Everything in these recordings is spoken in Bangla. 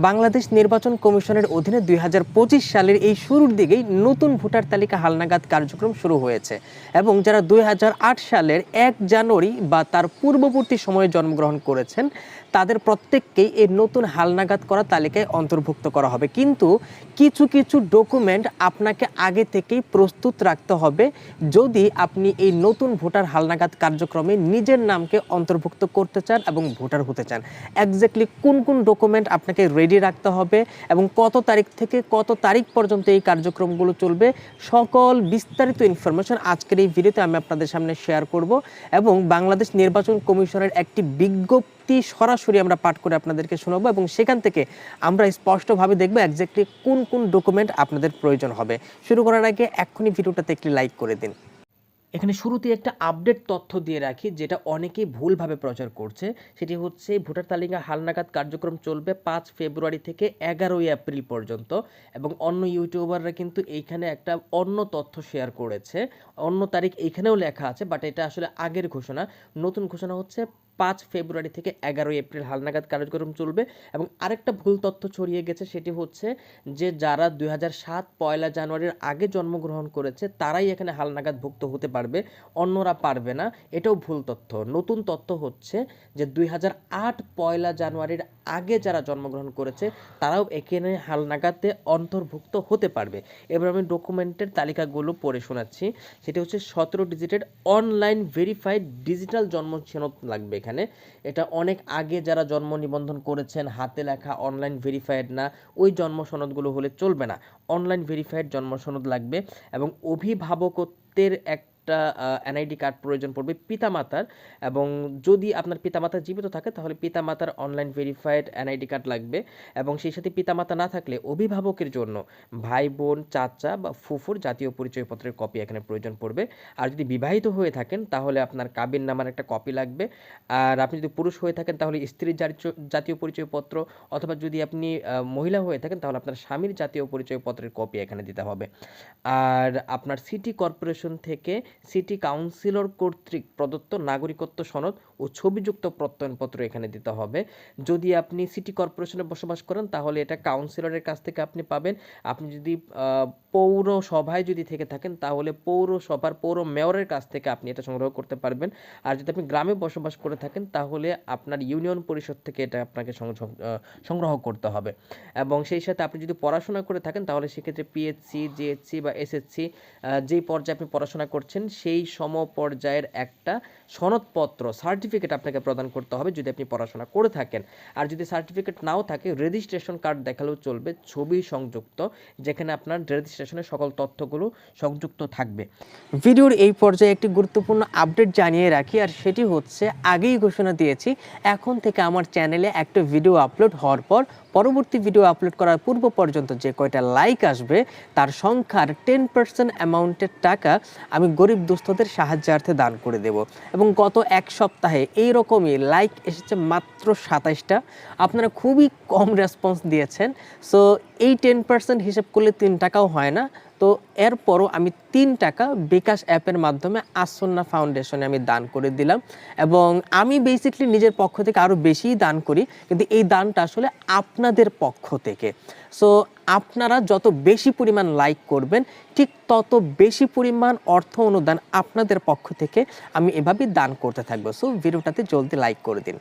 বাংলাদেশ নির্বাচন কমিশনের অধীনে দুই হাজার পঁচিশ সালের এই শুরুর দিকেই নতুন ভোটার তালিকা হালনাগাদ কার্যক্রম শুরু হয়েছে এবং যারা দুই হাজার আট সালের এক জানুয়ারি বা তার পূর্ববর্তী সময়ে জন্মগ্রহণ করেছেন, তাদের প্রত্যেককেই এই নতুন হালনাগাদ করা তালিকায় অন্তর্ভুক্ত করা হবে। কিন্তু কিছু কিছু ডকুমেন্ট আপনাকে আগে থেকেই প্রস্তুত রাখতে হবে যদি আপনি এই নতুন ভোটার হালনাগাদ কার্যক্রমে নিজের নামকে অন্তর্ভুক্ত করতে চান এবং ভোটার হতে চান। একজ্যাক্টলি কোন কোন ডকুমেন্ট আপনাকে রেডি রাখতে হবে এবং কত তারিখ থেকে কত তারিখ পর্যন্ত এই কার্যক্রমগুলো চলবে সকল বিস্তারিত ইনফরমেশন আজকের এই ভিডিওতে আমি আপনাদের সামনে শেয়ার করব এবং বাংলাদেশ নির্বাচন কমিশনের একটি বিজ্ঞপ্তি সরাসরি আমরা পাঠ করে আপনাদেরকে শোনাবো এবং সেখান থেকে আমরা স্পষ্টভাবে দেখব একজ্যাক্টলি কোন কোন ডকুমেন্ট আপনাদের প্রয়োজন হবে। শুরু করার আগে এক্ষুনি ভিডিওটাতে একটি লাইক করে দিন। এখানে শুরুতে একটা আপডেট তথ্য দিয়ে রাখি, যেটা অনেকেই ভুলভাবে প্রচার করছে। সেটি হচ্ছে, ভোটার তালিকা হালনাগাদ কার্যক্রম চলবে পাঁচ ফেব্রুয়ারি থেকে এগারোই এপ্রিল পর্যন্ত এবং অন্য ইউটিউবাররা কিন্তু এইখানে একটা অন্য তথ্য শেয়ার করেছে। অন্য তারিখ এইখানেও লেখা আছে বাট এটা আসলে আগের ঘোষণা। নতুন ঘোষণা হচ্ছে পাঁচ ফেব্রুয়ারি থেকে এগারোই এপ্রিল হালনাগাদ কার্যক্রম চলবে এবং আরেকটা ভুল তথ্য ছড়িয়ে গেছে, সেটি হচ্ছে যে যারা দুই সাত পয়লা জানুয়ারির আগে জন্মগ্রহণ করেছে, তারাই এখানে হালনাগাদ ভুক্ত হতে পারবে, অন্যরা পারবে না। এটাও ভুল তথ্য। নতুন তথ্য হচ্ছে যে দুই আট পয়লা জানুয়ারির আগে যারা জন্মগ্রহণ করেছে, তারাও এখানে হালনাগাদে অন্তর্ভুক্ত হতে পারবে। এবার আমি ডকুমেন্টের তালিকাগুলো পড়ে শোনাচ্ছি। সেটি হচ্ছে সতেরো ডিজিটের অনলাইন ভেরিফাইড ডিজিটাল জন্ম লাগবে এখানে। এটা অনেক আগে যারা জন্ম নিবন্ধন করেছেন, হাতে লেখা অনলাইন ভেরিফাইড না, ওই জন্ম সনদগুলো হলে চলবে না। অনলাইন ভেরিফাইড জন্ম সনদ লাগবে এবং অভিভাবকত্বের একটা এনআইডি কার্ড প্রয়োজন পড়বে পিতামাতার এবং যদি আপনার পিতামাতা জীবিত থাকে তাহলে পিতামাতার অনলাইন ভেরিফাইড এনআইডি কার্ড লাগবে এবং সেই সাথে পিতামাতা না থাকলে অভিভাবকের জন্য ভাই, বোন, চাচা বা ফুফুর জাতীয় পরিচয়পত্রের কপি এখানে প্রয়োজন পড়বে। আর যদি বিবাহিত হয়ে থাকেন তাহলে আপনার কাবিন নামার একটা কপি লাগবে। আর আপনি যদি পুরুষ হয়ে থাকেন তাহলে স্ত্রীর জাতীয় পরিচয়পত্র অথবা যদি আপনি মহিলা হয়ে থাকেন তাহলে আপনার স্বামীর জাতীয় পরিচয়পত্রের কপি এখানে দিতে হবে। আর আপনার সিটি কর্পোরেশন থেকে সিটি কাউন্সিলর কর্তৃক প্রদত্ত নাগরিকত্ব সনদ ও ছবিযুক্ত প্রত্যয়নপত্র এখানে দিতে হবে। যদি আপনি সিটি কর্পোরেশনে বসবাস করেন, তাহলে এটা কাউন্সিলরের কাছ থেকে আপনি পাবেন। আপনি যদি পৌরসভায় যদি থেকে থাকেন, তাহলে পৌরসভার পৌর মেয়রের কাছ থেকে আপনি এটা সংগ্রহ করতে পারবেন। আর যদি আপনি গ্রামে বসবাস করে থাকেন, তাহলে আপনার ইউনিয়ন পরিষদ থেকে এটা আপনাকে সংগ্রহ করতে হবে। এবং সেই সাথে আপনি যদি পড়াশোনা করে থাকেন, তাহলে সেক্ষেত্রে পিএইচসি জিএইচসি বা এসএসসি যেই পর্যায়ে আপনি পড়াশোনা করছেন, সেই সম পর্যায়ের একটা সনদপত্র, সার্টিফিকেট আপনাকে প্রদান করতে হবে যদি আপনি পড়াশোনা করে থাকেন। আর যদি সার্টিফিকেট নাও থাকে রেজিস্ট্রেশন কার্ড দেখালেও চলবে, ছবি সংযুক্ত, যেখানে আপনার রেজিস্ট্রেশনের সকল তথ্যগুলো সংযুক্ত থাকবে। ভিডিওর এই পর্যায়ে একটি গুরুত্বপূর্ণ আপডেট জানিয়ে রাখি, আর সেটি হচ্ছে, আগেই ঘোষণা দিয়েছি, এখন থেকে আমার চ্যানেলে একটা ভিডিও আপলোড হওয়ার পর, পরবর্তী ভিডিও আপলোড করার পূর্ব পর্যন্ত যে কয়টা লাইক আসবে, তার সংখ্যার টেন পার্সেন্ট অ্যামাউন্টের টাকা আমি গরিব দুস্থদের সাহায্যার্থে দান করে দেব। এবং গত এক সপ্তাহে এই রকমই লাইক এসেছে মাত্র সাতাইশটা। আপনারা খুবই কম রেসপন্স দিয়েছেন। সো এই টেন পার্সেন্ট হিসেব করলে তিন টাকাও হয় না। তো এরপরও আমি তিন টাকা বিকাশ অ্যাপের মাধ্যমে আসন্না ফাউন্ডেশনে আমি দান করে দিলাম। এবং আমি বেসিকলি নিজের পক্ষ থেকে আরও বেশিই দান করি, কিন্তু এই দানটা আসলে আপনাদের পক্ষ থেকে। সো আপনারা যত বেশি পরিমাণ লাইক করবেন, ঠিক তত বেশি পরিমাণ অর্থ অনুদান আপনাদের পক্ষ থেকে আমি এভাবেই দান করতে থাকব। সো ভিডিওটাতে জলদি লাইক করে দিন।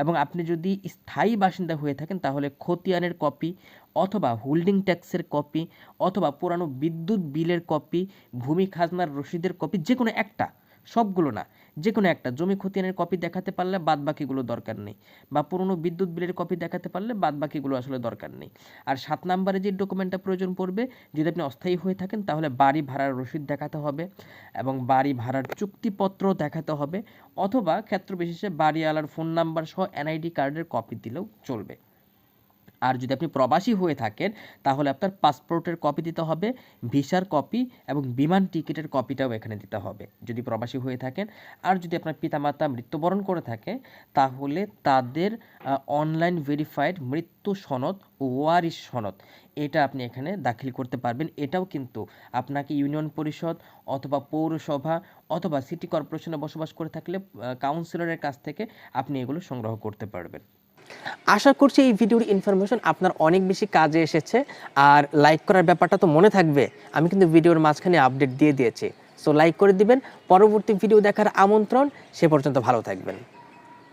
এবং আপনি যদি স্থায়ী বাসিন্দা হয়ে থাকেন, তাহলে খতিয়ানের কপি অথবা হোল্ডিং ট্যাক্সের কপি অথবা পুরানো বিদ্যুৎ বিলের কপি, ভূমি খাজনার রসিদের কপি যে কোনো একটা সবগুলো না যে কোনো একটা। জমি খতিয়ানের কপি দেখাতে পারলে বাদ বাকিগুলো দরকার নেই বা পুরনো বিদ্যুৎ বিলের কপি দেখাতে পারলে বাদ বাকিগুলো আসলে দরকার নেই। আর সাত নাম্বারে যে ডকুমেন্টটা প্রয়োজন পড়বে, যদি আপনি অস্থায়ী হয়ে থাকেন, তাহলে বাড়ি ভাড়ার রসিদ দেখাতে হবে এবং বাড়ি ভাড়ার চুক্তিপত্র দেখাতে হবে অথবা ক্ষেত্র বিশেষে বাড়িওয়ালার ফোন নাম্বার সহ এনআইডি কার্ডের কপি দিলেও চলবে। আর যদি আপনি প্রবাসী হয়ে থাকেন, তাহলে আপনার পাসপোর্টের কপি দিতে হবে, ভিসার কপি এবং বিমান টিকিটের কপিটাও এখানে দিতে হবে। যদি প্রবাসী হয়ে থাকেন আর যদি আপনার পিতামাতা মৃত্যুবরণ করে থাকে, তাহলে তাদের অনলাইন ভেরিফাইড মৃত্যু সনদ ও ওয়ারিশ সনদ, এটা আপনি এখানে দাখিল করতে পারবেন। এটাও কিন্তু আপনাকে ইউনিয়ন পরিষদ অথবা পৌরসভা অথবা সিটি কর্পোরেশনে বসবাস করে থাকলে কাউন্সিলরের কাছ থেকে আপনি এগুলো সংগ্রহ করতে পারবেন। আশা করছি এই ভিডিওর ইনফরমেশন আপনার অনেক বেশি কাজে এসেছে। আর লাইক করার ব্যাপারটা তো মনে থাকবে। আমি কিন্তু ভিডিওর মাঝখানে আপডেট দিয়ে দিয়েছি। সো লাইক করে দিবেন। পরবর্তী ভিডিও দেখার আমন্ত্রণ। সে পর্যন্ত ভালো থাকবেন।